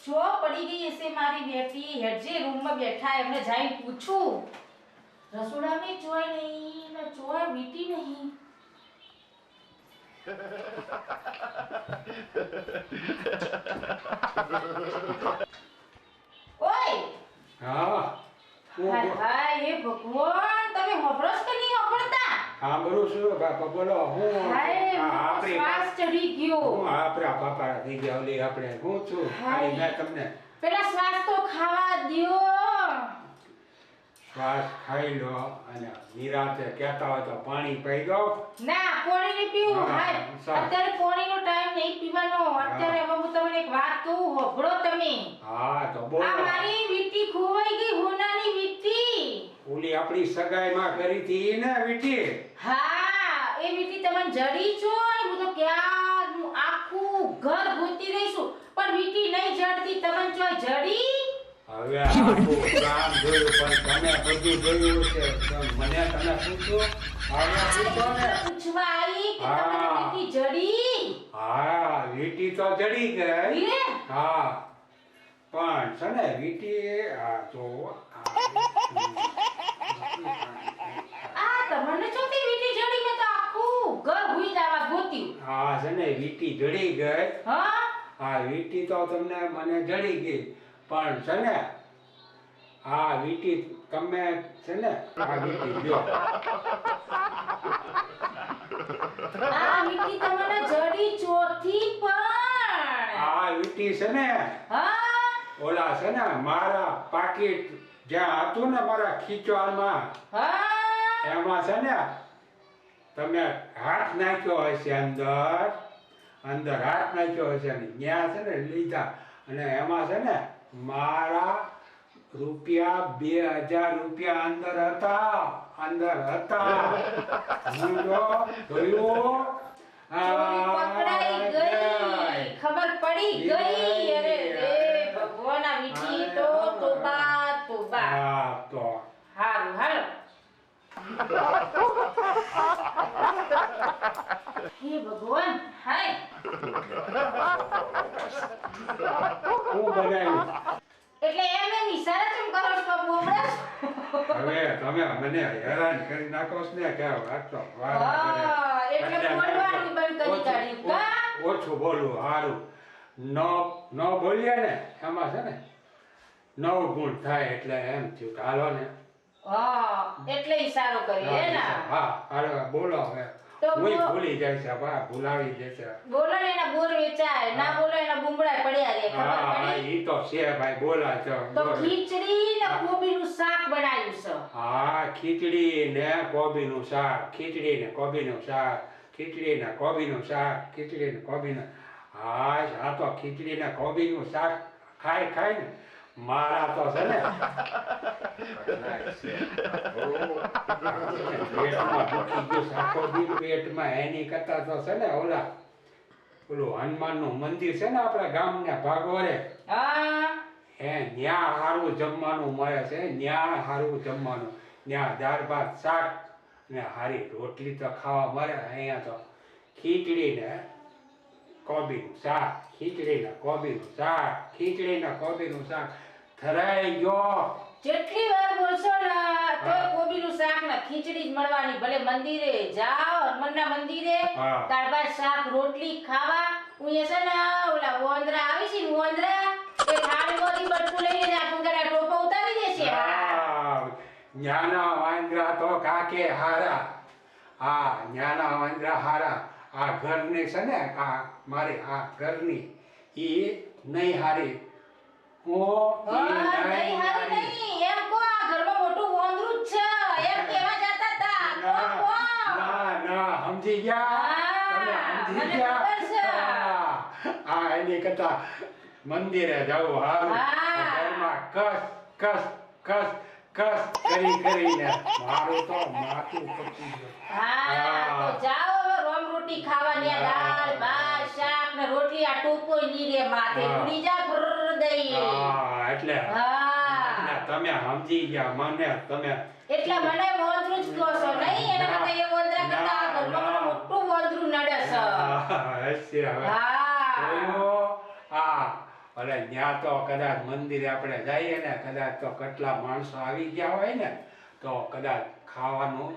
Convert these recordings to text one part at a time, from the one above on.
જો પડી ગઈ હશે મારી બેટી હેડજે રૂમમાં બેઠા એમને જઈને પૂછું. રસોડામાં જોય નહીં ને જોય મીટી નહીં. ઓય! હા. હા હે ભગવાન તમે હોભળતા સાંભળું છું બાપા બોલો હું આપણે શ્વાસ ચડી ગયો. હું આપણા પાપા થઈ ગયા લે આપણે હું છું? આઈ મેં તમને પેલા શ્વાસ તો ખાવા દ્યો. શ્વાસ ખાઈ લો અને નિરાતે કહેતા હોય તો પાણી પી દો. ના પાણી નહીં પીવું. હાય. અત્યારે પાણીનો ટાઈમ નહીં પીવાનો. અત્યારે હું તમને એક વાત કહું હોભળો તમે. હા તો આ મારી વીટી ખોવાઈ ગઈ હોનાની વીટી ઓલી આપણી સગાઈમાં કરી હતી ને વીટી. હા એ વીટી તમને જડી છો હું તો ક્યારનું આખું ઘર ગોતી રહીશું પણ વીટી નહીં જડતી તમને જો જડી? હવે આખું કામ જોયું પણ તમે બધું જોયું છે મને તમે પૂછો હવે પૂછો ને. પૂછવા આવી કે હા. તમને વીટી જડી? હા વીટી તો ચડી ગઈ હા. પણ છે ને વીટી આ જો આ તમને ચોથી વીટી જડી મે તો આખું ઘર ભૂઈ જવા ગોત્યું હા છે ને વીટી જડી ગઈ. હા? હા વીટી તો તમને મને જડી ગઈ. પણ છે ને હા વીટી તમે છે ને આ વીટી જો આ વીટી તમને જડી ચોથી પણ. આ વીટી છે ને હા? ઓલા છે ને મારા પાકીટ જ્યાં હતું ને મારા ખીચવામાં એમાં છે ને તમે હાથ નાખ્યો હશે અંદર અંદર હાથ નાખ્યો હશે ને ત્યાં છે ને લીધા. અને એમાં છે ને મારા રૂપિયા બે હજાર રૂપિયા અંદર હતા અંદર હતા. હું જો જોયું ખબર પડી ગઈ અરે રે ભગવાન આ વીટી તો તોબા તોબા હા તો હારું હાલો હે ભગવાન હાય. હું બનાવ્યું એટલે એમ એમ ઈશારા કેમ કરો છો બોબડા હવે તમે મને હેરાન કરી નાખો છો ને કે વાત એટલે. બોલવાનું બંધ કરી કાઢ્યું, ઓછું- કા? ઓછું બોલવું સારું ન ન બોલીએ ને એમાં છે ને? નવ ગુણ થાય એટલે એમ થયું હાલો ને હા એટલે ઈશારો કરી હે ને? હા હાલો બોલો હવે. તો હું બો- ભૂલી જાય છે બા ભૂલાવી જશે બોલો ને એના બોર વેચાય ના બોલો એના બુમડા પડ્યા રે ખબર પડી? ઈ તો છે ભાઈ બોલા છો તો ખીચડી ને કોબીનું શાક બનાવ્યું છે. હા ખીચડી ને કોબીનું શાક ખીચડી ને કોબીનું શાક ખીચડી ને કોબીનું શાક ખીચડી ને કોબીનું હા આ તો ખીચડી ને કોબીનું શાક ખાય ખાય ને. મારા તો છે ને પેટમાં એની કરતા તો છે ને ઓલા પેલું હનુમાનનું મંદિર છે ને આપણા ગામના ભાગોરે હા. હે ન્યા હારું જમવાનું મળે છે ન્યા હારું જમવાનું. ન્યા દાળ ભાત શાક ને હારી રોટલી તો ખાવા મળે અહીંયા તો ખીચડી ને કોબીનું શાક ખીચડીના કોબીનું શાક ખીચડીના કોબીનું શાક. થરાઈ ગયો. જેટલી વાર બોલશો ને તો કોબીનું શાક ને ખીચડી જ મળવાની. ભલે મંદિરે જાઓ હનુમાનના મંદિરે. દાળ ભાત શાક રોટલી ખાવા. હું એ છે ને ઓલા વોંદરા આવી છે વોંદરા એ થાળીમાંથી બટકું લઈને આ આપણું ટોપો ઉતારી દેશે. જ્ઞાના વાંદરા તો કાકે હારા. હા જ્ઞાના વાંદરા હારા. આ ઘરની છે ને આ મારી આ ઘરની એ નહીં હારી. હું નહીં હારી એમ આ ઘરમાં મોટું વોંદરું છે. એમ કહેવા જતા તા. કહો, ના ના ના સમજી ગયા? તમે સમજી ગયા? ખબર છે. હા, હા એની કરતા મંદિરે જવું હારું ઘરમાં કસ કસ કસ કસ કરી કરીને મારું તો માથું પતી ગયું. હા તો જાઓ રોટી ખાવાની આ દાળ ભાત શાક ને રોટલી આ ટોપોયની રે માથે ઉડી જા ભર દઈ હા એટલે. હા. તમે સમજી ગયા મને તમે એટલે મને વોંદરું જ કહો છો નહીં? એના કરતા એ વોંદરા કરતા ઘરમાં મોટું વોંદરું નડે છે. હા હા. અરે ત્યાં તો કદાચ મંદિરે આપણે જઈએ ને કદાચ તો કેટલા માણસો આવી ગયા હોય ને તો કદાચ ખાવાનું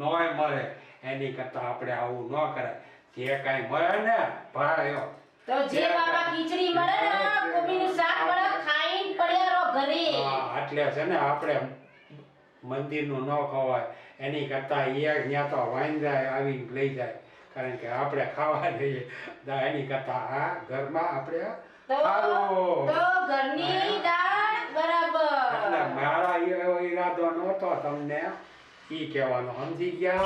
નોય મળે. એની કરતા આપણે આવું ન કરાય. જે કાંઈ મળે ને ભાયો તો જે બાપા ખીચડી મળે ને કોબીનું શાક મળે ખાઈને પડ્યા રહો ઘરે. હા, એટલે છે ને આપણે મંદિરનું ન ખવાય. એની કરતા એ ત્યાં તો વાંદરા આવી લઈ જાય. કારણ કે આપણે ખાવા જઈએ. એની કરતા આ ઘરમાં આપણે તો ઘરની દાળ બરાબર. એટલે મારા એવો ઈરાદો નહોતો તમને. ઈ કહેવાનો સમજી ગયા